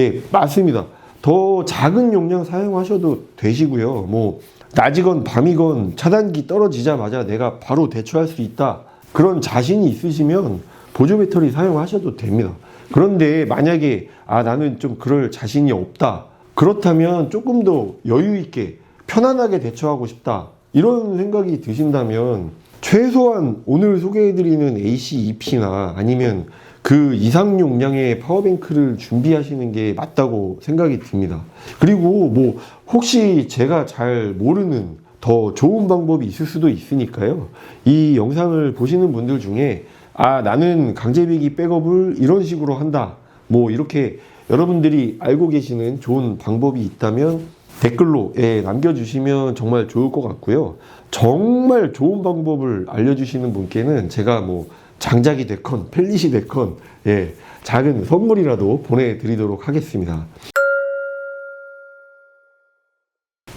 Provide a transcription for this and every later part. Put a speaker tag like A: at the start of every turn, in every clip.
A: 네, 맞습니다. 더 작은 용량 사용하셔도 되시고요. 뭐 낮이건 밤이건 차단기 떨어지자마자 내가 바로 대처할 수 있다. 그런 자신이 있으시면 보조 배터리 사용하셔도 됩니다. 그런데 만약에 아 나는 좀 그럴 자신이 없다. 그렇다면 조금 더 여유 있게 편안하게 대처하고 싶다. 이런 생각이 드신다면 최소한 오늘 소개해드리는 AC2P나 아니면 그 이상 용량의 파워뱅크를 준비하시는 게 맞다고 생각이 듭니다. 그리고 뭐 혹시 제가 잘 모르는 더 좋은 방법이 있을 수도 있으니까요. 이 영상을 보시는 분들 중에 아 나는 강제비기 백업을 이런 식으로 한다. 뭐 이렇게 여러분들이 알고 계시는 좋은 방법이 있다면 댓글로 예, 남겨주시면 정말 좋을 것 같고요. 정말 좋은 방법을 알려주시는 분께는 제가 뭐 장작이 됐건 펠릿이 됐건 예, 작은 선물이라도 보내드리도록 하겠습니다.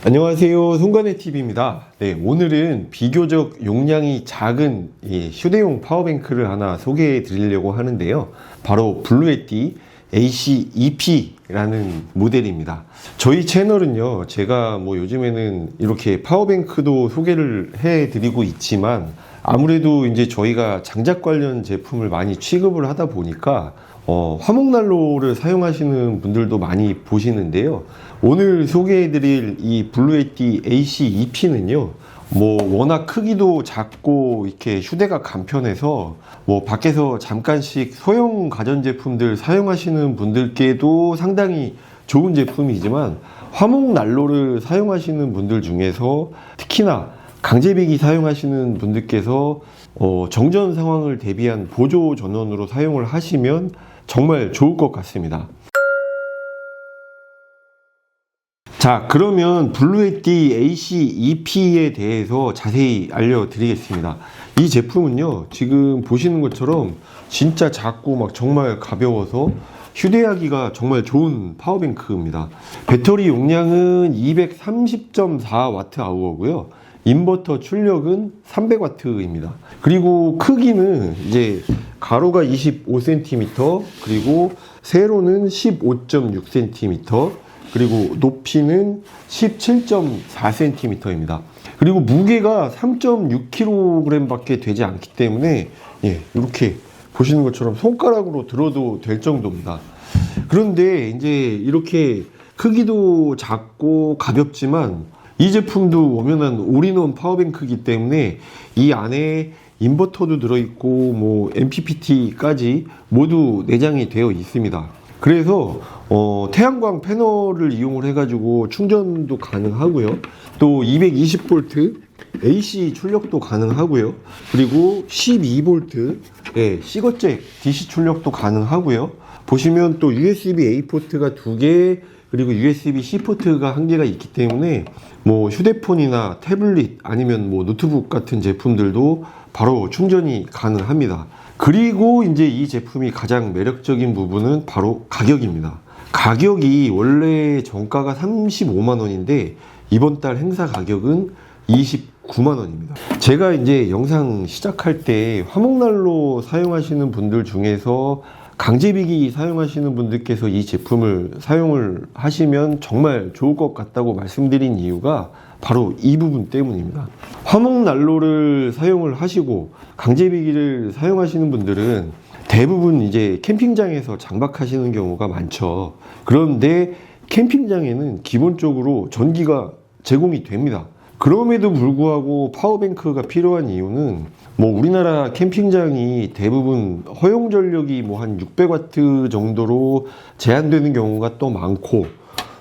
A: 안녕하세요. 송관의 TV입니다. 네, 오늘은 비교적 용량이 작은 이 휴대용 파워뱅크를 하나 소개해 드리려고 하는데요. 바로 블루에티 AC2P라는 모델입니다. 저희 채널은요, 제가 뭐 요즘에는 이렇게 파워뱅크도 소개를 해 드리고 있지만 아무래도 이제 저희가 장작 관련 제품을 많이 취급을 하다 보니까 어, 화목난로를 사용하시는 분들도 많이 보시는데요. 오늘 소개해드릴 이 블루에티 AC2P는요, 뭐 워낙 크기도 작고 이렇게 휴대가 간편해서 뭐 밖에서 잠깐씩 소형 가전제품들 사용하시는 분들께도 상당히 좋은 제품이지만 화목 난로를 사용하시는 분들 중에서 특히나 강제비기 사용하시는 분들께서 어, 정전 상황을 대비한 보조 전원으로 사용을 하시면 정말 좋을 것 같습니다. 자, 그러면 블루에티 AC2P에 대해서 자세히 알려드리겠습니다. 이 제품은요, 지금 보시는 것처럼 진짜 작고 막 정말 가벼워서 휴대하기가 정말 좋은 파워뱅크입니다. 배터리 용량은 230.4Wh고요. 인버터 출력은 300W입니다. 그리고 크기는 이제 가로가 25cm, 그리고 세로는 15.6cm, 그리고 높이는 17.4cm입니다. 그리고 무게가 3.6kg 밖에 되지 않기 때문에 예, 이렇게 보시는 것처럼 손가락으로 들어도 될 정도입니다. 그런데 이제 이렇게 크기도 작고 가볍지만 이 제품도 엄연한 올인원 파워뱅크이기 때문에 이 안에 인버터도 들어있고 뭐 MPPT까지 모두 내장이 되어 있습니다. 그래서 어, 태양광 패널을 이용을 해가지고 충전도 가능하고요. 또 220V AC 출력도 가능하고요. 그리고 12V 예, 시거잭 DC 출력도 가능하고요. 보시면 또 USB-A 포트가 두 개, 그리고 USB-C 포트가 한 개가 있기 때문에 뭐 휴대폰이나 태블릿 아니면 뭐 노트북 같은 제품들도 바로 충전이 가능합니다. 그리고 이제 이 제품이 가장 매력적인 부분은 바로 가격입니다. 가격이 원래 정가가 35만 원인데 이번 달 행사 가격은 29만 원입니다. 제가 이제 영상 시작할 때 화목난로 사용하시는 분들 중에서 강제비기 사용하시는 분들께서 이 제품을 사용을 하시면 정말 좋을 것 같다고 말씀드린 이유가 바로 이 부분 때문입니다. 화목 난로를 사용을 하시고 강제비기를 사용하시는 분들은 대부분 이제 캠핑장에서 장박하시는 경우가 많죠. 그런데 캠핑장에는 기본적으로 전기가 제공이 됩니다. 그럼에도 불구하고 파워뱅크가 필요한 이유는 뭐 우리나라 캠핑장이 대부분 허용 전력이 뭐 한 600와트 정도로 제한되는 경우가 또 많고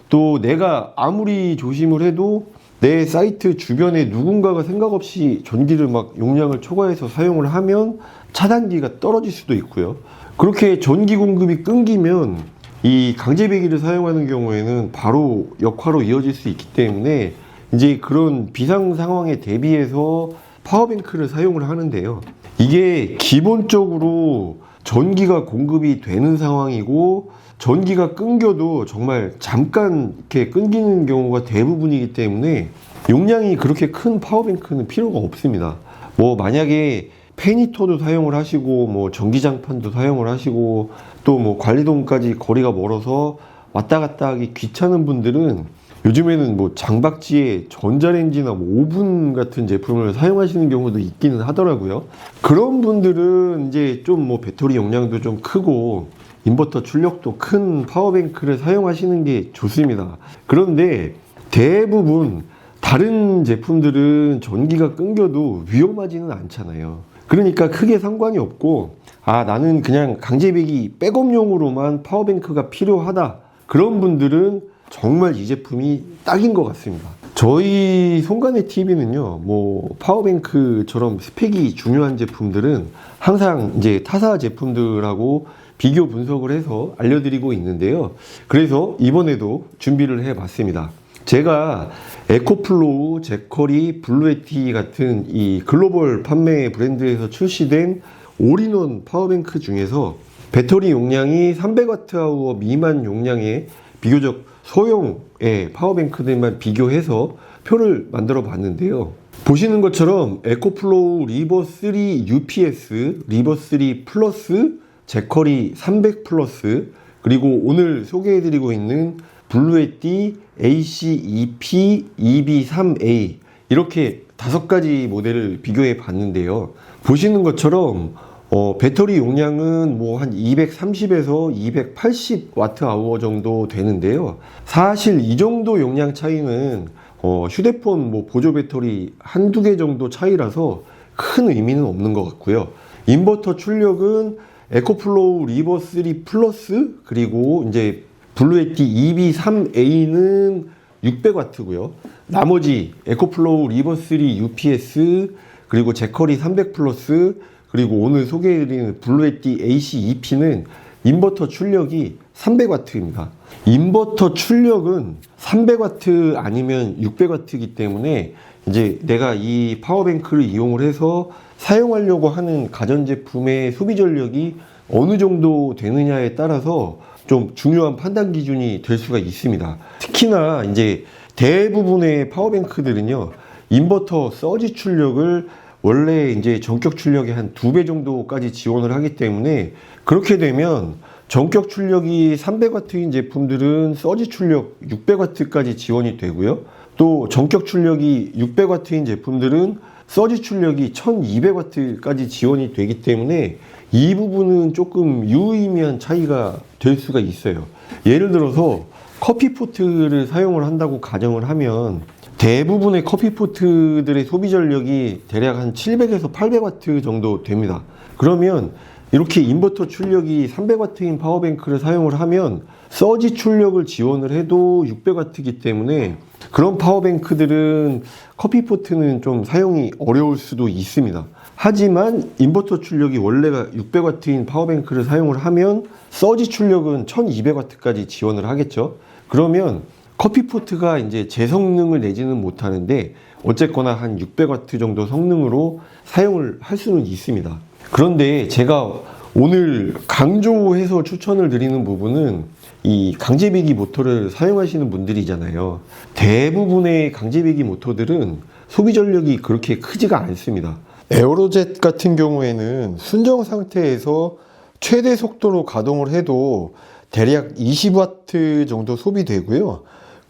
A: 또 내가 아무리 조심을 해도 내 사이트 주변에 누군가가 생각 없이 전기를 막 용량을 초과해서 사용을 하면 차단기가 떨어질 수도 있고요. 그렇게 전기 공급이 끊기면 이 강제배기를 사용하는 경우에는 바로 역화로 이어질 수 있기 때문에 이제 그런 비상 상황에 대비해서 파워뱅크를 사용을 하는데요. 이게 기본적으로 전기가 공급이 되는 상황이고 전기가 끊겨도 정말 잠깐 이렇게 끊기는 경우가 대부분이기 때문에 용량이 그렇게 큰 파워뱅크는 필요가 없습니다. 뭐 만약에 페니터도 사용을 하시고 뭐 전기장판도 사용을 하시고 또 뭐 관리동까지 거리가 멀어서 왔다 갔다 하기 귀찮은 분들은 요즘에는 뭐 장박지에 전자레인지나 뭐 오븐 같은 제품을 사용하시는 경우도 있기는 하더라고요. 그런 분들은 이제 좀 뭐 배터리 용량도 좀 크고 인버터 출력도 큰 파워뱅크를 사용하시는 게 좋습니다. 그런데 대부분 다른 제품들은 전기가 끊겨도 위험하지는 않잖아요. 그러니까 크게 상관이 없고, 아, 나는 그냥 강제배기 백업용으로만 파워뱅크가 필요하다. 그런 분들은 정말 이 제품이 딱인 것 같습니다. 저희 송간의 TV는요, 뭐, 파워뱅크처럼 스펙이 중요한 제품들은 항상 이제 타사 제품들하고 비교 분석을 해서 알려드리고 있는데요. 그래서 이번에도 준비를 해 봤습니다. 제가 에코플로우, 제커리, 블루에티 같은 이 글로벌 판매 브랜드에서 출시된 올인원 파워뱅크 중에서 배터리 용량이 300Wh 미만 용량의 비교적 소형의 파워뱅크들만 비교해서 표를 만들어 봤는데요. 보시는 것처럼 에코플로우 리버 3 UPS, 리버 3 플러스, 제커리 300 플러스, 그리고 오늘 소개해드리고 있는 블루에띠 AC2P EB3A 이렇게 다섯 가지 모델을 비교해 봤는데요. 보시는 것처럼 어, 배터리 용량은 뭐 한 230에서 280 와트 아워 정도 되는데요. 사실 이 정도 용량 차이는 어, 휴대폰 뭐 보조 배터리 한두 개 정도 차이라서 큰 의미는 없는 것 같고요. 인버터 출력은 에코플로우 리버 3 플러스 그리고 이제 블루에티 EB3A는 600W고요. 나머지 에코플로우 리버 3 UPS 그리고 제커리 300 플러스 그리고 오늘 소개해드리는 블루에티 AC2P는 인버터 출력이 300W입니다. 인버터 출력은 300W 아니면 600W이기 때문에 이제 내가 이 파워뱅크를 이용을 해서 사용하려고 하는 가전제품의 소비 전력이 어느 정도 되느냐에 따라서 좀 중요한 판단 기준이 될 수가 있습니다. 특히나 이제 대부분의 파워뱅크들은요, 인버터 서지 출력을 원래 이제 전격 출력의 한 두 배 정도까지 지원을 하기 때문에 그렇게 되면 전격 출력이 300W인 제품들은 서지 출력 600W까지 지원이 되고요. 또 전격 출력이 600W인 제품들은 서지 출력이 1200W까지 지원이 되기 때문에 이 부분은 조금 유의미한 차이가 될 수가 있어요. 예를 들어서 커피 포트를 사용을 한다고 가정을 하면 대부분의 커피포트들의 소비 전력이 대략 한 700에서 800W 정도 됩니다. 그러면 이렇게 인버터 출력이 300W인 파워뱅크를 사용을 하면 서지 출력을 지원을 해도 600W이기 때문에 그런 파워뱅크들은 커피포트는 좀 사용이 어려울 수도 있습니다. 하지만 인버터 출력이 원래가 600W인 파워뱅크를 사용을 하면 서지 출력은 1200W까지 지원을 하겠죠. 그러면 커피포트가 이제 제 성능을 내지는 못하는데 어쨌거나 한 600W 정도 성능으로 사용을 할 수는 있습니다. 그런데 제가 오늘 강조해서 추천을 드리는 부분은 이 강제배기 모터를 사용하시는 분들이잖아요. 대부분의 강제배기 모터들은 소비 전력이 그렇게 크지가 않습니다. 에어로젯 같은 경우에는 순정 상태에서 최대 속도로 가동을 해도 대략 20W 정도 소비되고요.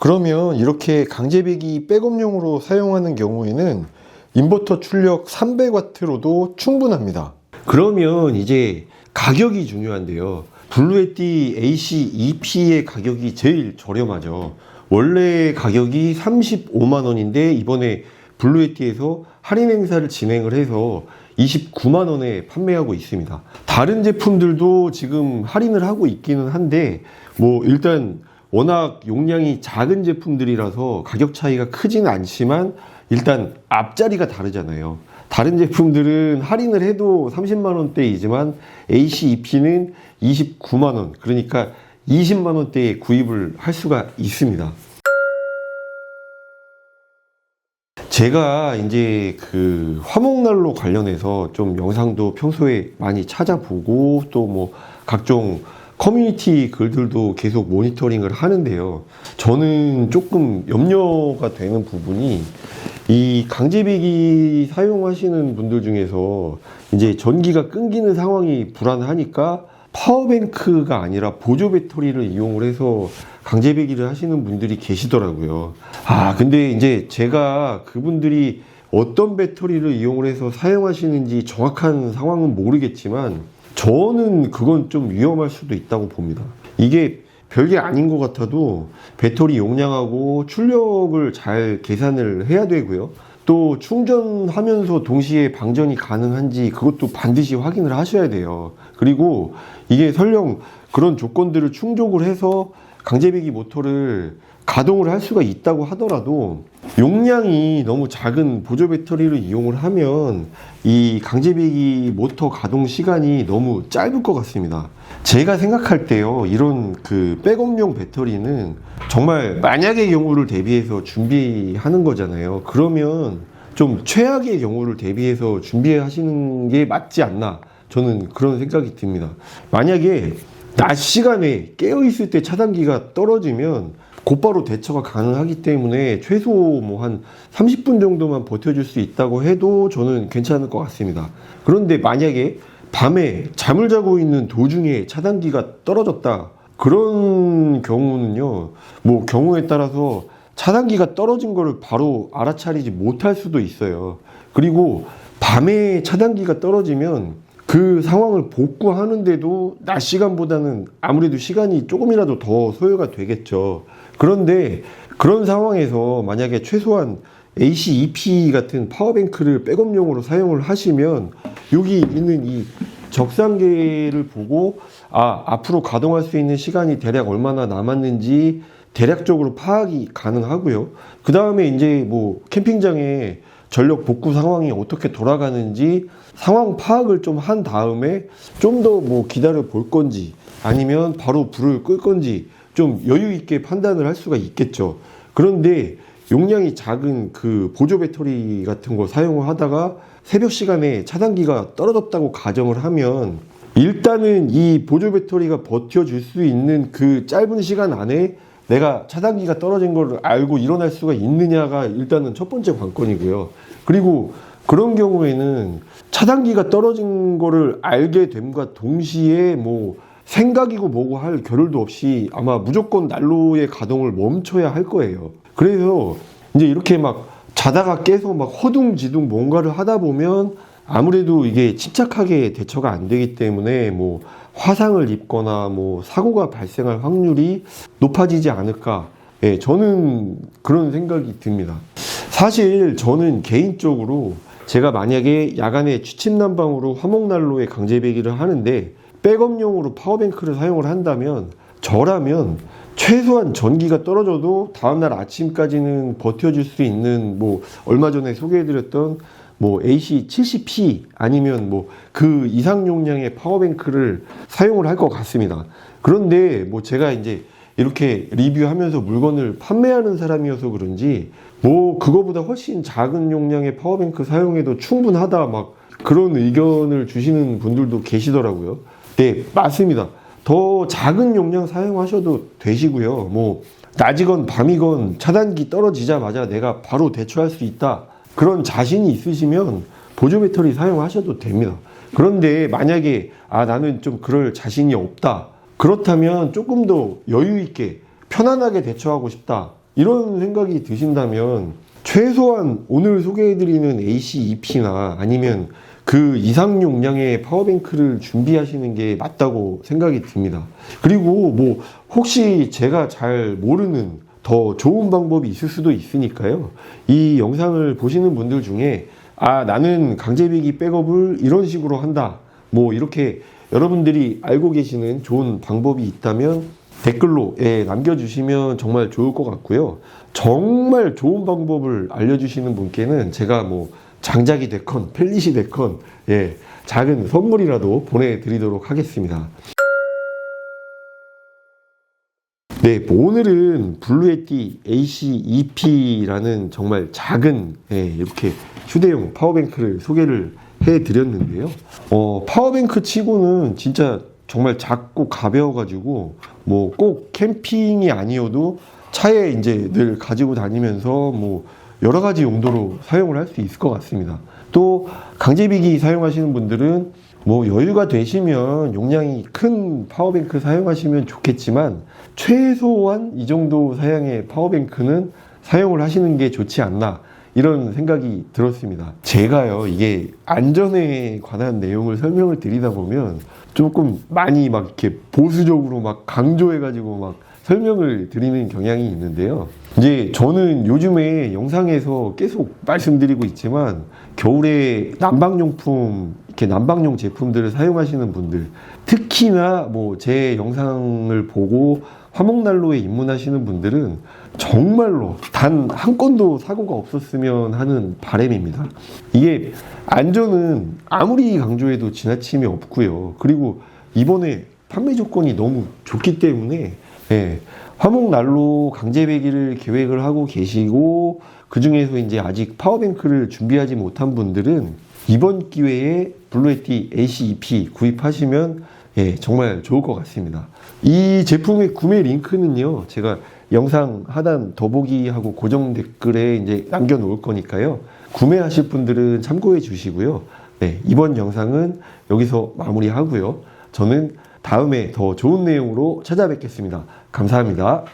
A: 그러면 이렇게 강제배기 백업용으로 사용하는 경우에는 인버터 출력 300W로도 충분합니다. 그러면 이제 가격이 중요한데요. 블루에띠 AC2P의 가격이 제일 저렴하죠. 원래 가격이 35만 원인데 이번에 블루에띠에서 할인 행사를 진행을 해서 29만 원에 판매하고 있습니다. 다른 제품들도 지금 할인을 하고 있기는 한데 뭐 일단 워낙 용량이 작은 제품들이라서 가격 차이가 크지는 않지만 일단 앞자리가 다르잖아요. 다른 제품들은 할인을 해도 30만 원대이지만 AC2P는 29만 원, 그러니까 20만 원대에 구입을 할 수가 있습니다. 제가 이제 그 화목난로 관련해서 좀 영상도 평소에 많이 찾아보고 또 뭐 각종 커뮤니티 글들도 계속 모니터링을 하는데요. 저는 조금 염려가 되는 부분이 이 강제배기 사용하시는 분들 중에서 이제 전기가 끊기는 상황이 불안하니까 파워뱅크가 아니라 보조 배터리를 이용을 해서 강제배기를 하시는 분들이 계시더라고요. 아, 근데 이제 제가 그분들이 어떤 배터리를 이용을 해서 사용하시는지 정확한 상황은 모르겠지만 저는 그건 좀 위험할 수도 있다고 봅니다. 이게 별게 아닌 것 같아도 배터리 용량하고 출력을 잘 계산을 해야 되고요. 또 충전하면서 동시에 방전이 가능한지 그것도 반드시 확인을 하셔야 돼요. 그리고 이게 설령 그런 조건들을 충족을 해서 강제배기 모터를 가동을 할 수가 있다고 하더라도 용량이 너무 작은 보조 배터리를 이용을 하면 이 강제배기 모터 가동 시간이 너무 짧을 것 같습니다. 제가 생각할 때요, 이런 그 백업용 배터리는 정말 만약의 경우를 대비해서 준비하는 거잖아요. 그러면 좀 최악의 경우를 대비해서 준비하시는 게 맞지 않나. 저는 그런 생각이 듭니다. 만약에 낮 시간에 깨어 있을 때 차단기가 떨어지면 곧바로 대처가 가능하기 때문에 최소 뭐 한 30분 정도만 버텨줄 수 있다고 해도 저는 괜찮을 것 같습니다. 그런데 만약에 밤에 잠을 자고 있는 도중에 차단기가 떨어졌다. 그런 경우는요, 뭐 경우에 따라서 차단기가 떨어진 거를 바로 알아차리지 못할 수도 있어요. 그리고 밤에 차단기가 떨어지면 그 상황을 복구하는데도 낮 시간보다는 아무래도 시간이 조금이라도 더 소요가 되겠죠. 그런데 그런 상황에서 만약에 최소한 AC, EP 같은 파워뱅크를 백업용으로 사용을 하시면 여기 있는 이 적상계를 보고 아 앞으로 가동할 수 있는 시간이 대략 얼마나 남았는지 대략적으로 파악이 가능하고요. 그 다음에 이제 뭐 캠핑장에 전력 복구 상황이 어떻게 돌아가는지 상황 파악을 좀 한 다음에 좀 더 뭐 기다려 볼 건지 아니면 바로 불을 끌 건지 좀 여유 있게 판단을 할 수가 있겠죠. 그런데 용량이 작은 그 보조 배터리 같은 거 사용을 하다가 새벽 시간에 차단기가 떨어졌다고 가정을 하면 일단은 이 보조 배터리가 버텨줄 수 있는 그 짧은 시간 안에 내가 차단기가 떨어진 걸 알고 일어날 수가 있느냐가 일단은 첫 번째 관건이고요. 그리고 그런 경우에는 차단기가 떨어진 거를 알게 됨과 동시에 뭐 생각이고 뭐고 할 겨를도 없이 아마 무조건 난로의 가동을 멈춰야 할 거예요. 그래서 이제 이렇게 막 자다가 깨서 막 허둥지둥 뭔가를 하다 보면 아무래도 이게 침착하게 대처가 안 되기 때문에 뭐 화상을 입거나 뭐 사고가 발생할 확률이 높아지지 않을까. 예, 저는 그런 생각이 듭니다. 사실 저는 개인적으로 제가 만약에 야간에 취침난방으로 화목난로에 강제배기를 하는데 백업용으로 파워뱅크를 사용을 한다면 저라면 최소한 전기가 떨어져도 다음날 아침까지는 버텨줄 수 있는 뭐 얼마 전에 소개해드렸던 뭐 AC 70P 아니면 뭐 그 이상 용량의 파워뱅크를 사용을 할 것 같습니다. 그런데 뭐 제가 이제 이렇게 리뷰하면서 물건을 판매하는 사람이어서 그런지 뭐 그거보다 훨씬 작은 용량의 파워뱅크 사용해도 충분하다 막 그런 의견을 주시는 분들도 계시더라고요. 네, 맞습니다. 더 작은 용량 사용하셔도 되시고요. 뭐 낮이건 밤이건 차단기 떨어지자마자 내가 바로 대처할 수 있다. 그런 자신이 있으시면 보조 배터리 사용하셔도 됩니다. 그런데 만약에 아 나는 좀 그럴 자신이 없다. 그렇다면 조금 더 여유 있게 편안하게 대처하고 싶다. 이런 생각이 드신다면 최소한 오늘 소개해드리는 AC2P나 아니면 그 이상 용량의 파워뱅크를 준비하시는 게 맞다고 생각이 듭니다. 그리고 뭐 혹시 제가 잘 모르는 더 좋은 방법이 있을 수도 있으니까요. 이 영상을 보시는 분들 중에 아, 나는 강제비기 백업을 이런 식으로 한다. 뭐 이렇게 여러분들이 알고 계시는 좋은 방법이 있다면 댓글로 예, 남겨주시면 정말 좋을 것 같고요. 정말 좋은 방법을 알려주시는 분께는 제가 뭐 장작이 됐건 펠릿이 됐건 예, 작은 선물이라도 보내드리도록 하겠습니다. 네, 뭐 오늘은 블루에티 AC2P라는 정말 작은 예, 이렇게 휴대용 파워뱅크를 소개를 해드렸는데요. 어, 파워뱅크 치고는 진짜 정말 작고 가벼워가지고 뭐 꼭 캠핑이 아니어도 차에 이제 늘 가지고 다니면서 뭐 여러 가지 용도로 사용을 할 수 있을 것 같습니다. 또 강제비기 사용하시는 분들은 뭐 여유가 되시면 용량이 큰 파워뱅크 사용하시면 좋겠지만 최소한 이 정도 사양의 파워뱅크는 사용을 하시는 게 좋지 않나 이런 생각이 들었습니다. 제가요 이게 안전에 관한 내용을 설명을 드리다 보면 조금 많이 막 이렇게 보수적으로 막 강조해가지고 막 설명을 드리는 경향이 있는데요. 이제 저는 요즘에 영상에서 계속 말씀드리고 있지만 겨울에 난방용품 이렇게 난방용 제품들을 사용하시는 분들 특히나 뭐 제 영상을 보고 화목난로에 입문하시는 분들은 정말로 단 한 건도 사고가 없었으면 하는 바람입니다. 이게 안전은 아무리 강조해도 지나침이 없고요. 그리고 이번에 판매 조건이 너무 좋기 때문에 예, 화목난로 강제배기를 계획을 하고 계시고 그 중에서 이제 아직 파워뱅크를 준비하지 못한 분들은 이번 기회에 블루에티 AC2P 구입하시면 예, 정말 좋을 것 같습니다. 이 제품의 구매 링크는요, 제가 영상 하단 더보기하고 고정 댓글에 이제 남겨놓을 거니까요. 구매하실 분들은 참고해 주시고요. 네, 이번 영상은 여기서 마무리하고요. 저는 다음에 더 좋은 내용으로 찾아뵙겠습니다. 감사합니다.